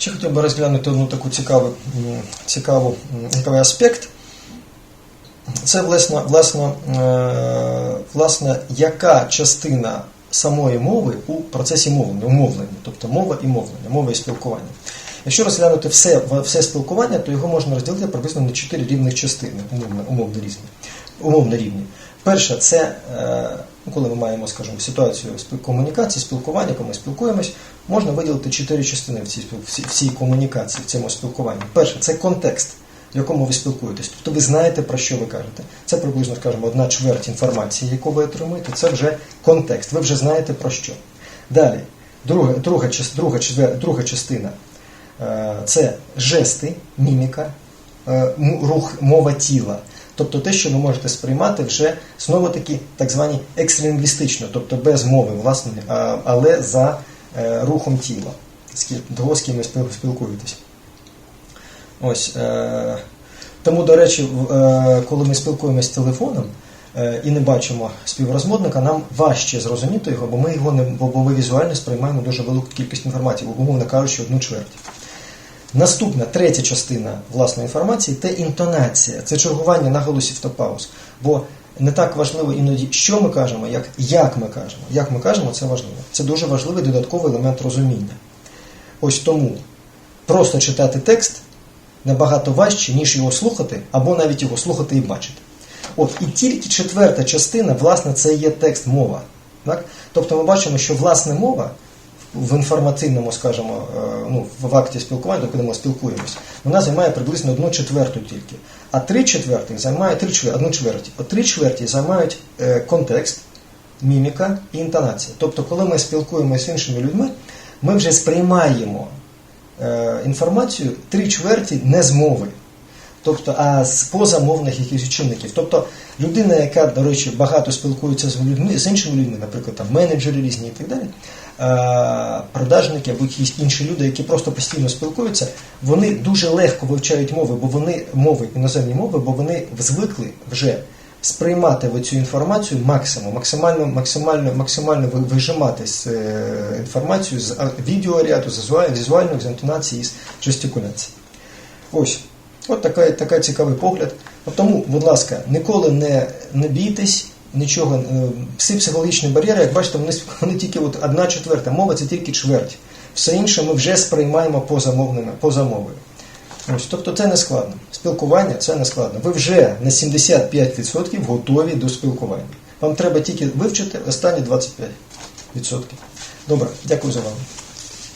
Ще хотів би розглянути одну таку цікаву, цікаву, цікавий аспект. Це власне, власне, е, власне, яка частина самої мови у процесі мовлення, умовлення, тобто мова і мовлення, мова і спілкування. Якщо розглянути все, все спілкування, то його можна розділити приблизно на чотири рівних частини, умовно, умовно різні. Умовно рівні. Перше, це е, коли ми маємо, скажімо, ситуацію комунікації, спілкування, коли ми спілкуємось, можна виділити чотири частини в цій, в цій- комунікації, в цьому спілкуванні. Перше, це контекст, в якому ви спілкуєтесь. Тобто ви знаєте, про що ви кажете. Це приблизно, скажімо, одна чверть інформації, яку ви отримуєте, це вже контекст. Ви вже знаєте про що. Далі, друга, друга, друга, друга частина е, це жести, міміка, е, рух, мова тіла. Тобто те, що ви можете сприймати вже знову таки так звані екстралінгвістично, тобто без мови, власне, але за е, рухом тіла, того, з ким ви спілкуєтесь. Ось, е, тому, до речі, е, коли ми спілкуємося з телефоном і не бачимо співрозмовника, нам важче зрозуміти його, бо ми його не бо ми візуально сприймаємо дуже велику кількість інформації, умовно кажучи, одну чверть. Наступна третя частина власної інформації це інтонація, це чергування наголосів та пауз. Бо не так важливо іноді, що ми кажемо, як, як ми кажемо. Як ми кажемо, це важливо. Це дуже важливий додатковий елемент розуміння. Ось тому просто читати текст набагато важче, ніж його слухати, або навіть його слухати і бачити. От, і тільки четверта частина, власне, це є текст мова. Так? Тобто ми бачимо, що власне мова в інформаційному, скажімо, е, ну, в акті спілкування, коли ми спілкуємось, вона займає приблизно одну четверту тільки. А три четвертих займає три чвер- одну чверть. От три чверті займають е, контекст, міміка і інтонація. Тобто, коли ми спілкуємося з іншими людьми, ми вже сприймаємо е, інформацію три чверті не з мови. Тобто, а з позамовних якихось чинників. Тобто людина, яка, до речі, багато спілкується з людьми, з іншими людьми, наприклад, там менеджери різні і так далі, продажники або якісь інші люди, які просто постійно спілкуються, вони дуже легко вивчають мови, бо вони мови, іноземні мови, бо вони звикли вже сприймати цю інформацію максимум, максимально, максимально, максимально вижимати з е, інформацію з відеоряду, з візуаль- візуальних, з інтонації, з жестикуляції. Ось. От така, така цікавий погляд. От Тому, будь ласка, ніколи не, не бійтесь, нічого. е, Всі психологічні бар'єри, як бачите, вони, вони тільки от одна четверта мова це тільки чверть. Все інше ми вже сприймаємо позамовними, поза мовою. Ось, тобто це не складно. Спілкування це не складно. Ви вже на 75% готові до спілкування. Вам треба тільки вивчити останні 25%. Добре, дякую за увагу.